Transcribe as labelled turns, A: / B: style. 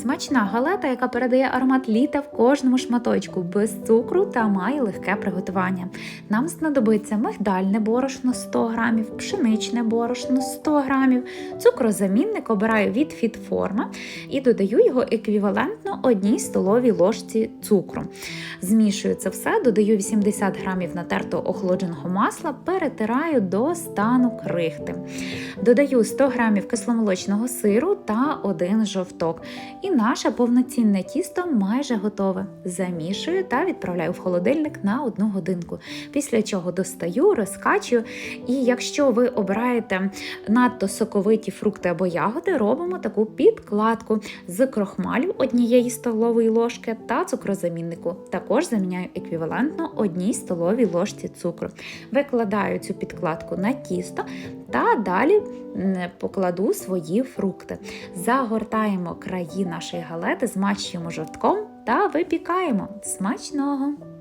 A: Смачна галета, яка передає аромат літа в кожному шматочку, без цукру та має легке приготування. Нам знадобиться мигдальне борошно 100 грамів, пшеничне борошно 100 грамів, цукрозамінник обираю від Фітформа і додаю його еквівалентно одній столовій ложці цукру. Змішую це все, додаю 80 грамів натертого охолодженого масла, перетираю до стану крихти. Додаю 100 грамів кисломолочного сиру та один жовток. І наше повноцінне тісто майже готове. Замішую та відправляю в холодильник на одну годинку. Після чого достаю, розкачую. І якщо ви обираєте надто соковиті фрукти або ягоди, робимо таку підкладку з крохмалю однієї столової ложки та цукрозаміннику. Також заміняю еквівалентно одній столовій ложці цукру. Викладаю цю підкладку на тісто та далі покладу свої фрукти. Загортаємо краї нашої галети, змащуємо жовтком та випікаємо. Смачного!